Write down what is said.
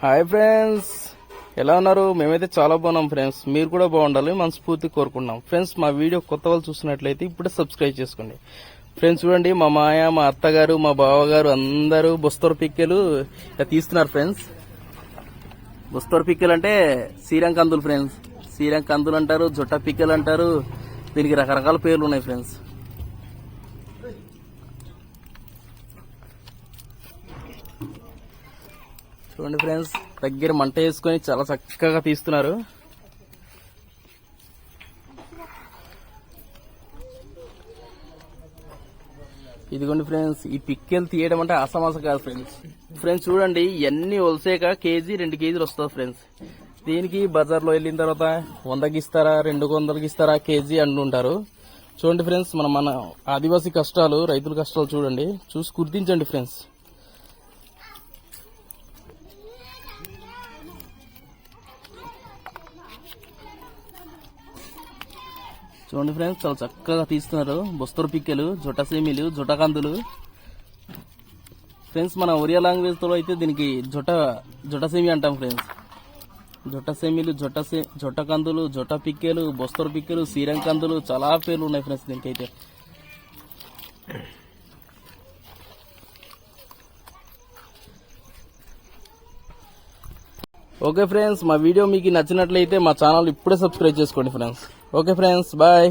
Hi friends ఎలా ఉన్నారు? మేమైతే చాలా బాగున్నాం ఫ్రెండ్స్ మీరు కూడా బాగుండాలి మనస్ఫూర్తి కోరుకుంటున్నాం. ఫ్రెండ్స్ మా వీడియో కొత్త వాళ్ళు చూసినట్లయితే ఇప్పుడే సబ్స్క్రైబ్ చేసుకోండి. ఫ్రెండ్స్ చూడండి మా మాయ మా అత్తగారు మా బావగారు అందరూ బొస్తర పిక్కలు ఇలా తీస్తున్నారు ఫ్రెండ్స్ బొస్తర పిక్కెలు అంటే శ్రీరంకందులు కందులు ఫ్రెండ్స్ శ్రీరంకందులు కందులు అంటారు జుట్ట పిక్కలు అంటారు. దీనికి రకరకాల పేర్లు ఉన్నాయి ఫ్రెండ్స్ చూడండి ఫ్రెండ్స్ దగ్గర మంట వేసుకొని చాలా చక్కగా తీస్తున్నారు. ఇదిగోండి ఫ్రెండ్స్ ఈ పిక్కెలు తీయడం అంటే అసమాస కాదు ఫ్రెండ్స్. ఫ్రెండ్స్ చూడండి ఇవన్నీ వలసేక కేజీ రెండు కేజీలు వస్తుంది ఫ్రెండ్స్. దీనికి బజార్లో వెళ్ళిన తర్వాత వందకి ఇస్తారా రెండు వందలకి ఇస్తారా కేజీ అంటుంటారు. చూడండి ఫ్రెండ్స్ మన మన ఆదివాసీ కష్టాలు రైతుల కష్టాలు చూడండి. చూసి గుర్తించండి ఫ్రెండ్స్. చూడండి ఫ్రెండ్స్ చాలా చక్కగా తీస్తున్నారు. బొస్తరు పిక్కలు జొట్ట సేమిలు కందులు. ఫ్రెండ్స్ మన ఒరియా లాంగ్వేజ్తో అయితే దీనికి జొట జొటసేమి అంటాం ఫ్రెండ్స్ జొట్ట సేమిలు జొట్ట సే జొట్ట కందులు జొట్ట బొస్తరు పిక్కెలు సీరం కందులు చాలా పేర్లు ఉన్నాయి ఫ్రెండ్స్ దీనికైతే. ఓకే ఫ్రెండ్స్ మా వీడియో మీకు నచ్చినట్లయితే మా ఛానల్ ఇప్పుడే సబ్స్క్రైబ్ చేసుకోండి ఫ్రెండ్స్. Okay friends bye.